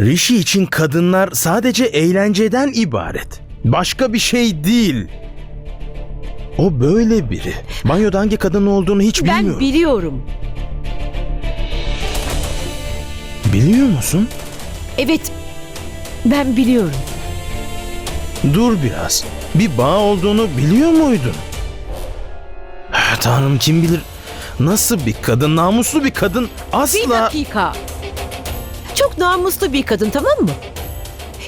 Rishi için kadınlar sadece eğlenceden ibaret. Başka bir şey değil. O böyle biri. Banyoda hangi kadın olduğunu hiç Ben bilmiyorum. biliyorum. Biliyor musun? Evet. Ben biliyorum. Dur biraz. Bir bağ olduğunu biliyor muydun? Ah, Tanrım kim bilir nasıl bir kadın, namuslu bir kadın Bir asla... dakika. Çok namuslu bir kadın tamam mı?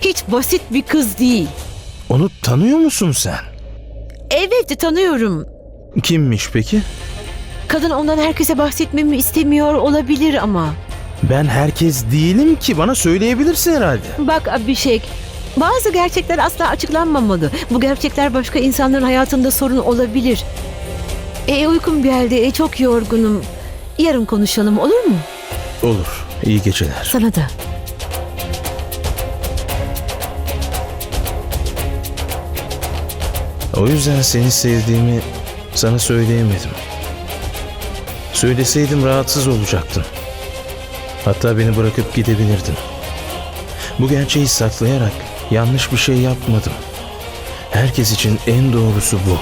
Hiç basit bir kız değil. Onu tanıyor musun sen? Evet tanıyorum. Kimmiş peki? Kadın ondan herkese bahsetmemi istemiyor olabilir ama. Ben herkes değilim ki bana söyleyebilirsin herhalde. Bak Abhishek, bazı gerçekler asla açıklanmamalı. Bu gerçekler başka insanların hayatında sorun olabilir. E uykum geldi, e, çok yorgunum. Yarın konuşalım olur mu? Olur. İyi geceler. Sana da. O yüzden seni sevdiğimi sana söyleyemedim. Söyleseydim rahatsız olacaktın. Hatta beni bırakıp gidebilirdin. Bu gerçeği saklayarak yanlış bir şey yapmadım. Herkes için en doğrusu bu.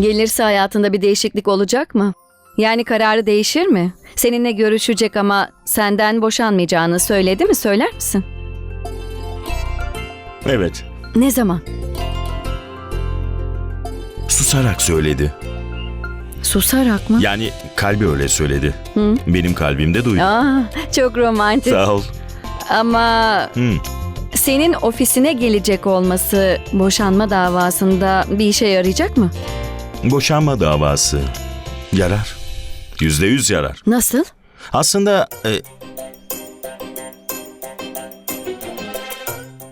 Gelirse hayatında bir değişiklik olacak mı? Yani kararı değişir mi? Seninle görüşecek ama senden boşanmayacağını söyledi mi? Söyler misin? Evet. Ne zaman? Susarak söyledi. Susarak mı? Yani kalbi öyle söyledi. Hı? Benim kalbim de duydu. Aa, çok romantik. Sağ ol. Ama Hı. senin ofisine gelecek olması boşanma davasında bir işe yarayacak mı? Boşanma davası. Yarar. Yüzde yüz yarar. Nasıl? Aslında... e,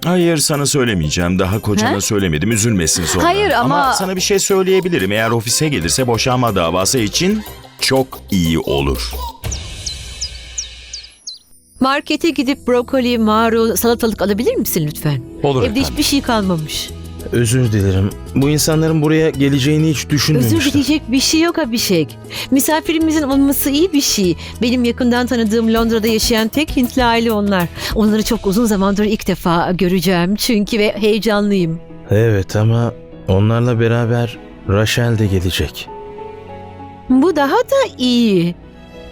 Hayır sana söylemeyeceğim. Daha kocana He? söylemedim. Üzülmesin sonra. Hayır ama- sana bir şey söyleyebilirim. Eğer ofise gelirse boşanma davası için çok iyi olur. Markete gidip brokoli, marul, salatalık alabilir misin lütfen? Olur Evde hiçbir şey kalmamış. Özür dilerim. Bu insanların buraya geleceğini hiç düşünmemiştim. Özür dileyecek bir şey yok Abhishek. Misafirimizin olması iyi bir şey. Benim yakından tanıdığım Londra'da yaşayan tek Hintli aile onlar. Onları çok uzun zamandır ilk defa göreceğim çünkü ve heyecanlıyım. Evet ama onlarla beraber Rachel de gelecek. Bu daha da iyi.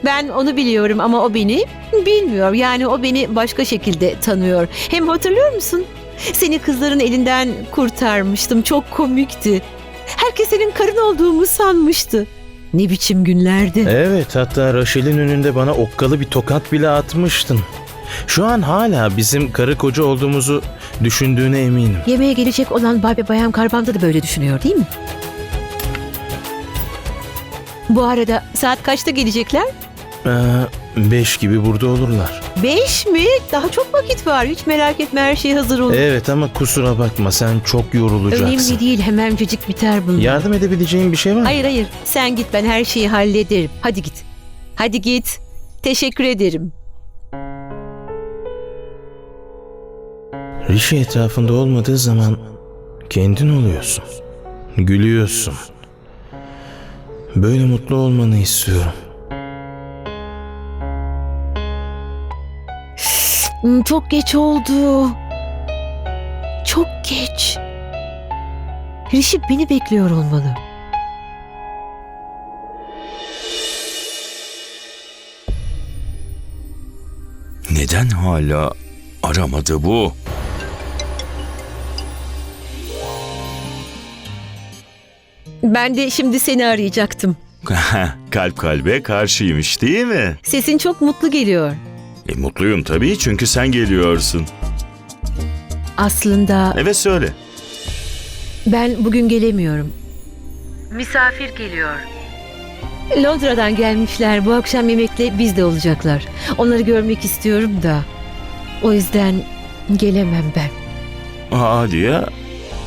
Ben onu biliyorum ama o beni bilmiyor. Yani o beni başka şekilde tanıyor. Hem hatırlıyor musun? Seni kızların elinden kurtarmıştım. Çok komikti. Herkes senin karın olduğumu sanmıştı. Ne biçim günlerdi. Evet hatta Rachel'in önünde bana okkalı bir tokat bile atmıştın. Şu an hala bizim karı koca olduğumuzu düşündüğüne eminim. Yemeğe gelecek olan Bay Bayan Karbanda da böyle düşünüyor değil mi? Bu arada saat kaçta gelecekler? Ee, beş gibi burada olurlar. Beş mi? Daha çok vakit var. Hiç merak etme her şey hazır olur. Evet ama kusura bakma sen çok yorulacaksın. Önemli değil hemencecik biter bunlar. Yardım edebileceğin bir şey var mı? Hayır hayır sen git ben her şeyi hallederim. Hadi git. Hadi git. Teşekkür ederim. Rishi etrafında olmadığı zaman kendin oluyorsun. Gülüyorsun. Böyle mutlu olmanı istiyorum. Çok geç oldu. Çok geç. Rişi beni bekliyor olmalı. Neden hala aramadı bu? Ben de şimdi seni arayacaktım. Kalp kalbe karşıymış değil mi? Sesin çok mutlu geliyor. E, mutluyum tabii çünkü sen geliyorsun. Aslında Evet söyle. ben bugün gelemiyorum. Misafir geliyor. Londra'dan gelmişler. Bu akşam yemekle bizde olacaklar. Onları görmek istiyorum da. O yüzden gelemem ben. Hadi ya.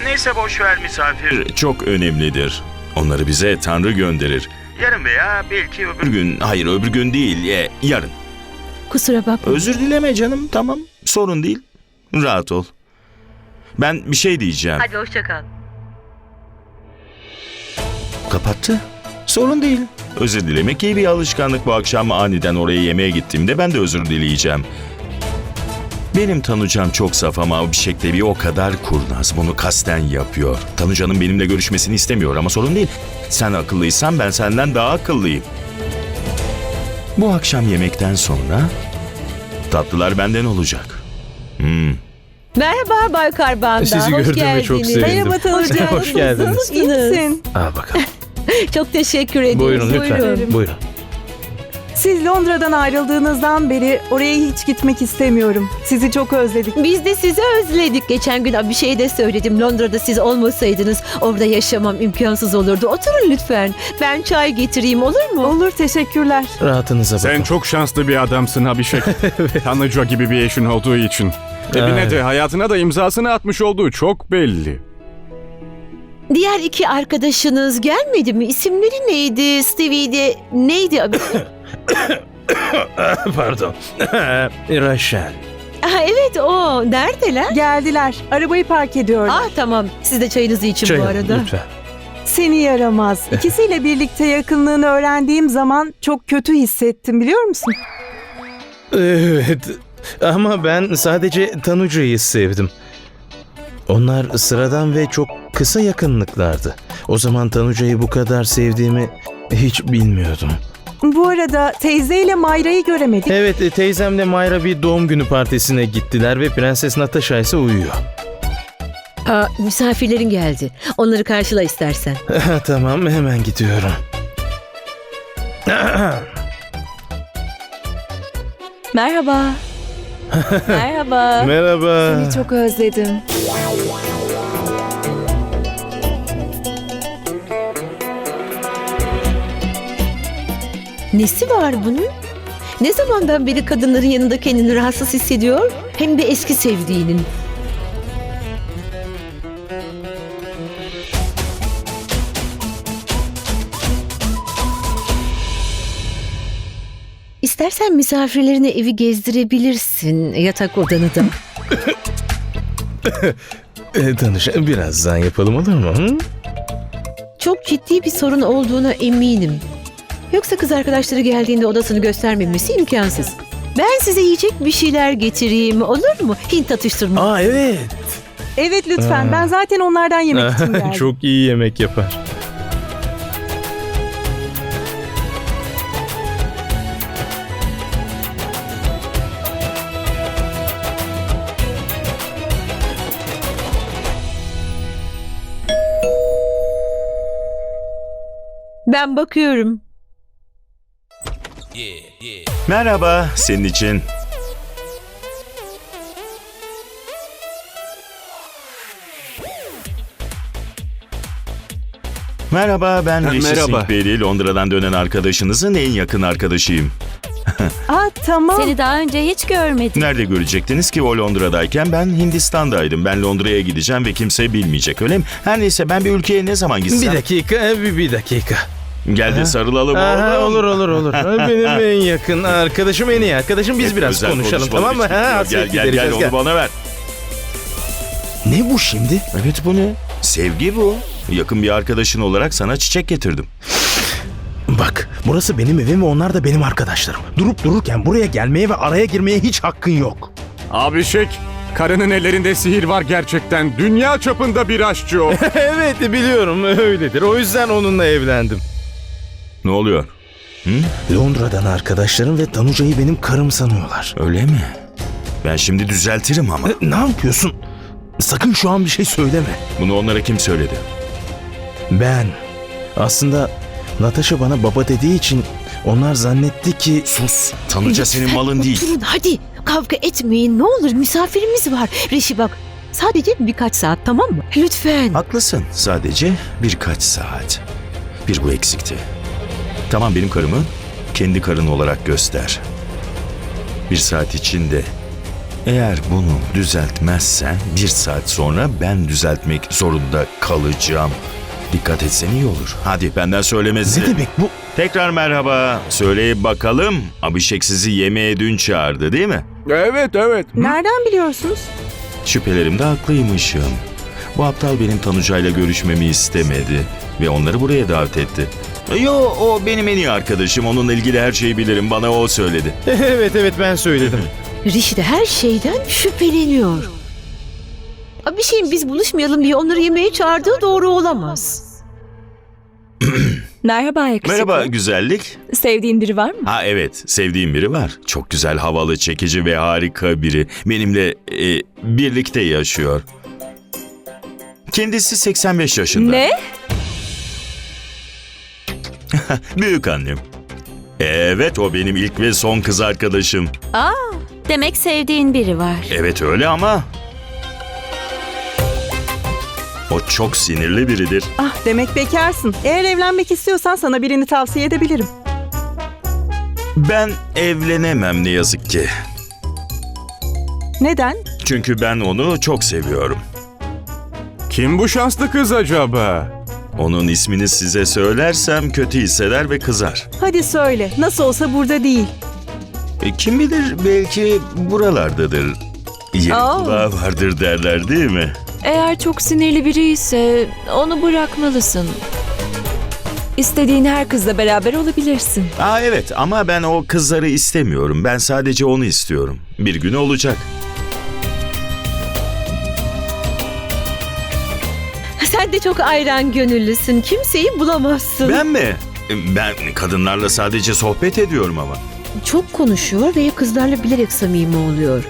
Neyse boş ver misafir. Çok önemlidir. Onları bize Tanrı gönderir. Yarın veya belki öbür gün. Hayır öbür gün değil. e, yarın. Kusura bakma. Özür dileme canım tamam. Sorun değil. Rahat ol. Ben bir şey diyeceğim. Hadi hoşça kal. Kapattı. Sorun değil. Özür dilemek iyi bir alışkanlık bu akşam aniden oraya yemeğe gittiğimde ben de özür dileyeceğim. Benim Tanucan çok saf ama Abhishek de bir o kadar kurnaz. Bunu kasten yapıyor. Tanucan'ın benimle görüşmesini istemiyor ama sorun değil. Sen akıllıysan ben senden daha akıllıyım. Bu akşam yemekten sonra tatlılar benden olacak. Hmm. Merhaba Bay Karbanda. Sizi Hoş gördüğüme çok geldiniz. sevindim. Merhaba Tanucan. Hoş geldiniz. İyi misin? Al bakalım. Çok teşekkür ederim. Buyurun lütfen. Buyurun. Siz Londra'dan ayrıldığınızdan beri oraya hiç gitmek istemiyorum. Sizi çok özledik. Biz de sizi özledik. Geçen gün bir şey de söyledim. Londra'da siz olmasaydınız orada yaşamam imkansız olurdu. Oturun lütfen. Ben çay getireyim olur mu? Olur teşekkürler. Rahatınıza bakın. Sen çok şanslı bir adamsın Abhishek. Tanrıca gibi bir eşin olduğu için. Evine Evet. de hayatına da imzasını atmış olduğu çok belli. Diğer iki arkadaşınız gelmedi mi? İsimleri neydi? Stevie'de neydi? abi? Pardon. Raşel. ah, evet o. Neredeler? Geldiler. Arabayı park ediyorlar. Ah tamam. Siz de çayınızı için bu alın, arada. lütfen. Seni yaramaz. İkisiyle birlikte yakınlığını öğrendiğim zaman çok kötü hissettim biliyor musun? Evet. Ama ben sadece Tanuca'yı sevdim. Onlar sıradan ve çok kısa yakınlıklardı. O zaman Tanuca'yı bu kadar sevdiğimi hiç bilmiyordum. Bu arada teyzeyle Mayra'yı göremedik. Evet, e, teyzemle Mayra bir doğum günü partisine gittiler ve Prenses Natasha ise uyuyor. Aa, misafirlerin geldi. Onları karşıla istersen. tamam, hemen gidiyorum. Merhaba. Merhaba. Merhaba. Seni çok özledim. Nesi var bunun? Ne zamandan beri kadınların yanında kendini rahatsız hissediyor? Hem de eski sevdiğinin. İstersen misafirlerine evi gezdirebilirsin. Yatak odanı da. E, tanış, birazdan yapalım olur mu? Çok ciddi bir sorun olduğuna eminim. Yoksa kız arkadaşları geldiğinde odasını göstermemesi imkansız. Ben size yiyecek bir şeyler getireyim olur mu? Hint atıştırma. Aa evet. Evet lütfen. Aa. Ben zaten onlardan yemek için geldim. Çok iyi yemek yapar. Ben bakıyorum. Merhaba, senin için. Merhaba, ben Rishi merhaba. Singh Beri, Londra'dan dönen arkadaşınızın en yakın arkadaşıyım. Aa tamam. Seni daha önce hiç görmedim. Nerede görecektiniz ki o Londra'dayken ben Hindistan'daydım. Ben Londra'ya gideceğim ve kimse bilmeyecek öyle mi? Her neyse ben bir ülkeye ne zaman gitsem... Bir dakika, bir, bir dakika. Gel de sarılalım Aha, oğlum. olur olur olur. Benim en yakın arkadaşım, en iyi arkadaşım. Biz biraz özel konuşalım konuşmalar tamam mı? için Ha, hasret gel gel gel gidereceğiz, onu bana ver. Ne bu şimdi? Evet bu ne? Sevgi bu. Yakın bir arkadaşın olarak sana çiçek getirdim. Bak, burası benim evim ve onlar da benim arkadaşlarım. Durup dururken buraya gelmeye ve araya girmeye hiç hakkın yok. Abhishek, karının ellerinde sihir var gerçekten. Dünya çapında bir aşçı o. evet, biliyorum öyledir. O yüzden onunla evlendim. Ne oluyor? Londra'dan arkadaşlarım ve Tanuca'yı benim karım sanıyorlar. Öyle mi? Ben şimdi düzeltirim ama. E, Ne yapıyorsun? Sakın şu an bir şey söyleme. Bunu onlara kim söyledi? Ben. Aslında Natasha bana baba dediği için onlar zannetti ki... Sus. Tanrıca senin malın değil. Oturun hadi. Kavga etmeyin ne olur misafirimiz var. Reşi bak sadece birkaç saat tamam mı? Lütfen. Haklısın. Sadece birkaç saat. Bir bu eksikti. Tamam benim karımı kendi karın olarak göster. Bir saat içinde eğer bunu düzeltmezsen bir saat sonra ben düzeltmek zorunda kalacağım. Dikkat etsen iyi olur. Hadi benden söylemesi. Ne demek bu? Tekrar merhaba. Söyleyip bakalım. Abişek sizi yemeğe dün çağırdı değil mi? evet evet. Nereden biliyorsunuz? Şüphelerimde haklıymışım. Bu aptal benim Tanuca'yla görüşmemi istemedi ve onları buraya davet etti. Yo o benim en iyi arkadaşım. Onunla ilgili her şeyi bilirim. Bana o söyledi. evet evet ben söyledim. Rishi de her şeyden şüpheleniyor. Aa, Bir şeyin biz buluşmayalım diye onları yemeğe çağırdığı doğru olamaz. Merhaba yakışıklı. Merhaba güzellik. Sevdiğin biri var mı? Ha evet sevdiğim biri var. Çok güzel, havalı, çekici ve harika biri. Benimle e, birlikte yaşıyor. Kendisi 85 yaşında. Ne? Büyük annem. Evet o benim ilk ve son kız arkadaşım. Demek sevdiğin biri var. Evet öyle ama... O çok sinirli biridir. Ah demek bekarsın. Eğer evlenmek istiyorsan sana birini tavsiye edebilirim. Ben evlenemem ne yazık ki. Neden? Çünkü ben onu çok seviyorum. Kim bu şanslı kız acaba? Onun ismini size söylersem kötü hisseder ve kızar. Hadi söyle. Nasıl olsa burada değil. E, kim bilir belki buralardadır. Yeri Aa. kulağı vardır derler değil mi? Eğer çok sinirli biri ise onu bırakmalısın. İstediğin her kızla beraber olabilirsin. Aa evet ama ben o kızları istemiyorum. Ben sadece onu istiyorum. Bir gün olacak. Sen de çok ayran gönüllüsün. Kimseyi bulamazsın. Ben mi? E, Ben kadınlarla sadece sohbet ediyorum ama. Çok konuşuyor ve kızlarla bilerek samimi oluyor.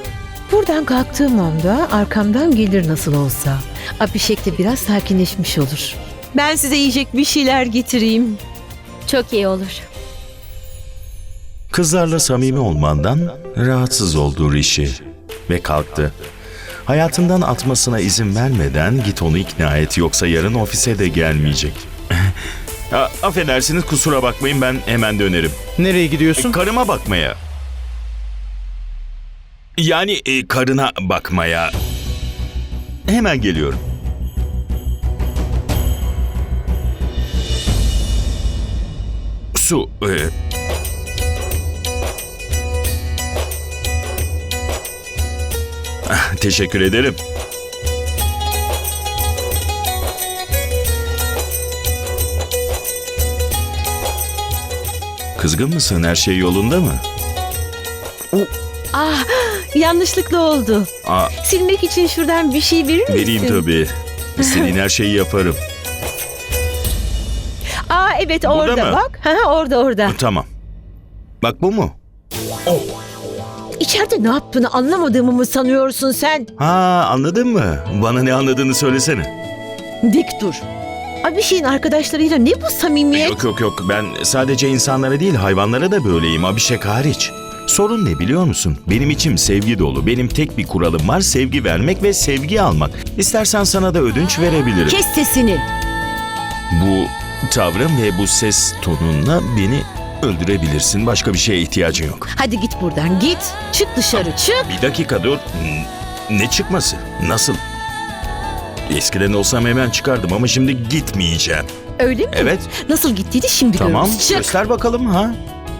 Buradan kalktığım anda arkamdan gelir nasıl olsa. Abişek de biraz sakinleşmiş olur. Ben size yiyecek bir şeyler getireyim. Çok iyi olur. Kızlarla samimi olmandan rahatsız oldu Rishi ve kalktı. Hayatından atmasına izin vermeden git onu ikna et yoksa yarın ofise de gelmeyecek. Ha, affedersiniz kusura bakmayın ben hemen dönerim. Nereye gidiyorsun? Karıma bakmaya. Yani e, karına bakmaya. Hemen geliyorum. Su. e, Teşekkür ederim. Kızgın mısın? Her şey yolunda mı? Ah yanlışlıkla oldu. Aa, Silmek için şuradan bir şey verir misin? vereyim tabii. İstediğin her şeyi yaparım. Aa evet Burada orada mı? bak. Ha, orada orada. Tamam. Bak bu mu? İçeride ne yaptığını anlamadığımı mı sanıyorsun sen? Ha anladın mı? Bana ne anladığını söylesene. Dik dur. Abişek'in arkadaşlarıyla ne bu samimiyet? Yok yok yok ben sadece insanlara değil hayvanlara da böyleyim Abişek hariç. Sorun ne biliyor musun? Benim içim sevgi dolu. Benim tek bir kuralım var sevgi vermek ve sevgi almak. İstersen sana da ödünç verebilirim. Kes sesini. Bu tavrım ve bu ses tonunla beni öldürebilirsin. Başka bir şeye ihtiyacın yok. Hadi git buradan git. Çık dışarı çık. Bir dakika dur. Ne çıkması? Nasıl? Eskiden olsam hemen çıkardım ama şimdi gitmeyeceğim. Öyle mi? Evet. Nasıl gittiğini şimdi Tamam. görürüz. Çık. Göster bakalım ha.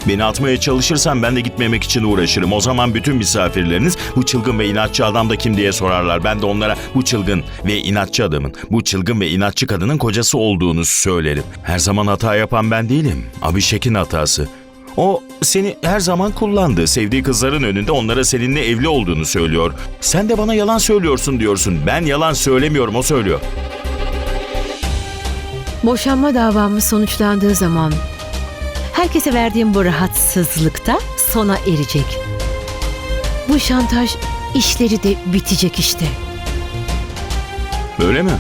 Beni atmaya çalışırsan ben de gitmemek için uğraşırım. O zaman bütün misafirleriniz bu çılgın ve inatçı adam da kim diye sorarlar. Ben de onlara bu çılgın ve inatçı adamın, bu çılgın ve inatçı kadının kocası olduğunu söylerim. Her zaman hata yapan ben değilim. Abişek'in hatası. O seni her zaman kullandı. Sevdiği kızların önünde onlara seninle evli olduğunu söylüyor. Sen de bana yalan söylüyorsun diyorsun. Ben yalan söylemiyorum o söylüyor. Boşanma davamız sonuçlandığı zaman herkese verdiğim bu rahatsızlıkta sona erecek. Bu şantaj işleri de bitecek işte. Öyle mi?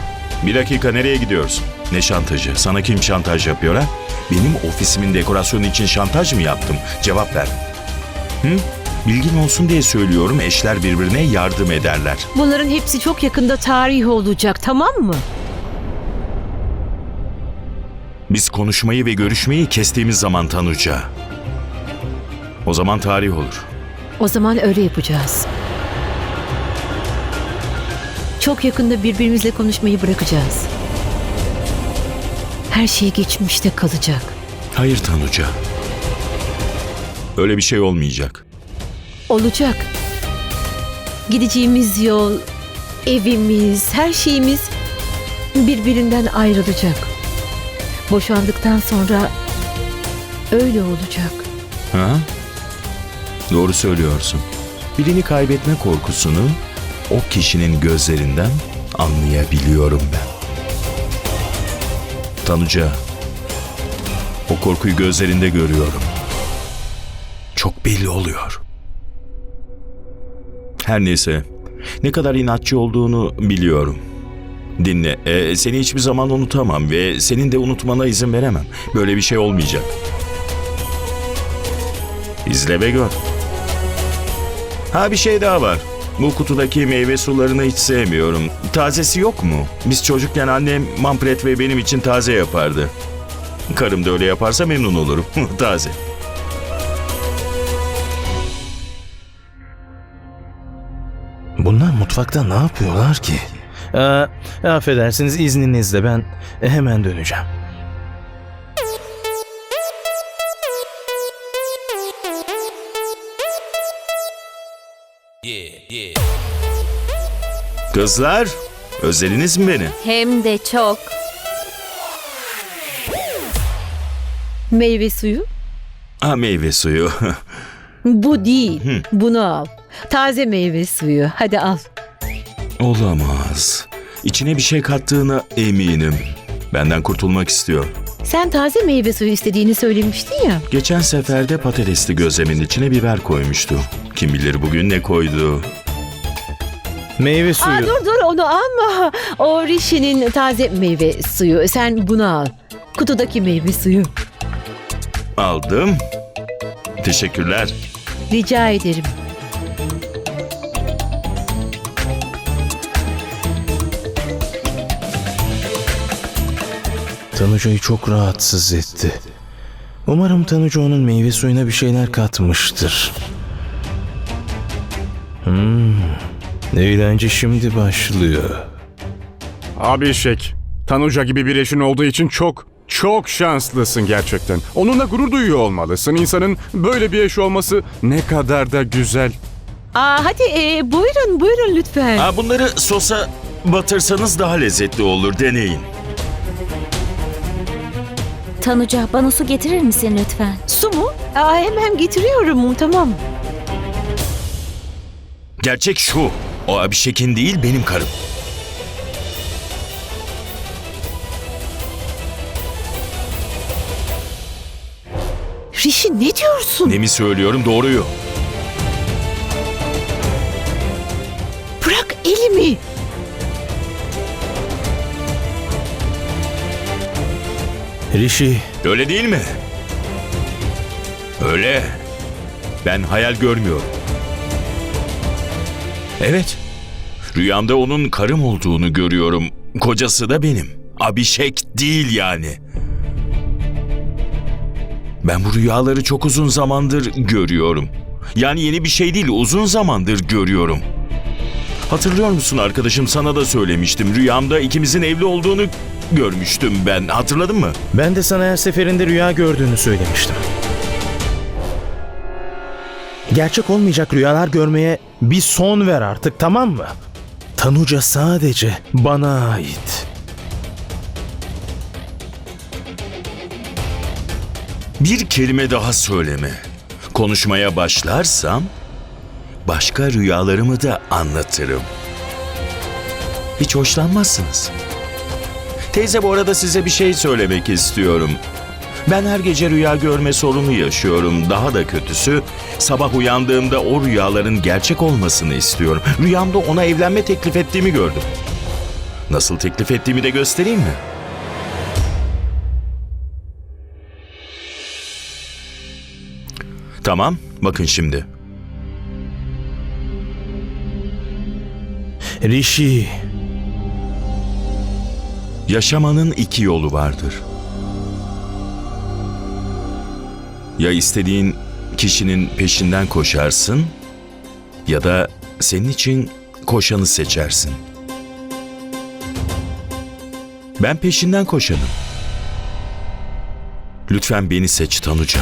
Bir dakika nereye gidiyoruz? Ne şantajı? Sana kim şantaj yapıyor ha? Benim ofisimin dekorasyonu için şantaj mı yaptım? Cevap ver. Hı? Bilgin olsun diye söylüyorum eşler birbirine yardım ederler. Bunların hepsi çok yakında tarih olacak tamam mı? Biz konuşmayı ve görüşmeyi kestiğimiz zaman Tanuca. O zaman tarih olur. O zaman öyle yapacağız. Çok yakında birbirimizle konuşmayı bırakacağız. Her şey geçmişte kalacak. Hayır Tanuca. Öyle bir şey olmayacak. Olacak. Gideceğimiz yol, evimiz, her şeyimiz birbirinden ayrılacak. Boşandıktan sonra öyle olacak. Ha? Doğru söylüyorsun. Birini kaybetme korkusunu o kişinin gözlerinden anlayabiliyorum ben. Tanuca, o korkuyu gözlerinde görüyorum. Çok belli oluyor. Her neyse, ne kadar inatçı olduğunu biliyorum. Dinle, e, seni hiçbir zaman unutamam ve senin de unutmana izin veremem. Böyle bir şey olmayacak. İzle ve gör. Ha bir şey daha var. Bu kutudaki meyve sularını hiç sevmiyorum. Tazesi yok mu? Biz çocukken annem mampret ve benim için taze yapardı. Karım da öyle yaparsa memnun olurum. taze. Bunlar mutfakta ne yapıyorlar ki? Aa, affedersiniz izninizle ben hemen döneceğim. Kızlar, özlediniz mi beni? Hem de çok. Meyve suyu? Ha meyve suyu. Bu değil. Bunu al. Taze meyve suyu. Hadi al. Olamaz. İçine bir şey kattığına eminim. Benden kurtulmak istiyor. Sen taze meyve suyu istediğini söylemiştin ya. Geçen seferde patatesli gözlemin içine biber koymuştu. Kim bilir bugün ne koydu. Meyve Aa, suyu. dur dur onu alma. O Rishi'nin taze meyve suyu. Sen bunu al. Kutudaki meyve suyu. Aldım. Teşekkürler. Rica ederim. Tanuca'yı çok rahatsız etti. Umarım Tanuca onun meyve suyuna bir şeyler katmıştır. Hmm, eğlence şimdi başlıyor. Abişek, Tanuca gibi bir eşin olduğu için çok, çok şanslısın gerçekten. Onunla gurur duyuyor olmalısın. İnsanın böyle bir eş olması ne kadar da güzel. Aa, hadi e, buyurun buyurun lütfen. Ha, bunları sosa batırsanız daha lezzetli olur. Deneyin. Tanuca bana su getirir misin lütfen? Su mu? Aa, hemen getiriyorum tamam. Gerçek şu. O Abişek'in değil benim karım. Rishi ne diyorsun? Ne mi söylüyorum doğruyu. Bırak elimi. Rishi, Öyle değil mi? Öyle. Ben hayal görmüyorum. Evet. Rüyamda onun karım olduğunu görüyorum. Kocası da benim. Abişek değil yani. Ben bu rüyaları çok uzun zamandır görüyorum. Yani yeni bir şey değil, uzun zamandır görüyorum. Hatırlıyor musun arkadaşım sana da söylemiştim. Rüyamda ikimizin evli olduğunu görmüştüm ben. Hatırladın mı? ben de sana her seferinde rüya gördüğünü söylemiştim. Gerçek olmayacak rüyalar görmeye bir son ver artık tamam mı? Tanuca sadece bana ait. Bir kelime daha söyleme. Konuşmaya başlarsam başka rüyalarımı da anlatırım. Hiç hoşlanmazsınız. Teyze bu arada size bir şey söylemek istiyorum. Ben her gece rüya görme sorunu yaşıyorum. Daha da kötüsü sabah uyandığımda o rüyaların gerçek olmasını istiyorum. Rüyamda ona evlenme teklif ettiğimi gördüm. Nasıl teklif ettiğimi de göstereyim mi? Tamam, bakın şimdi. Rishi, Yaşamanın iki yolu vardır. Ya istediğin kişinin peşinden koşarsın ya da senin için koşanı seçersin. Ben peşinden koşanım. Lütfen beni seç Tanuca.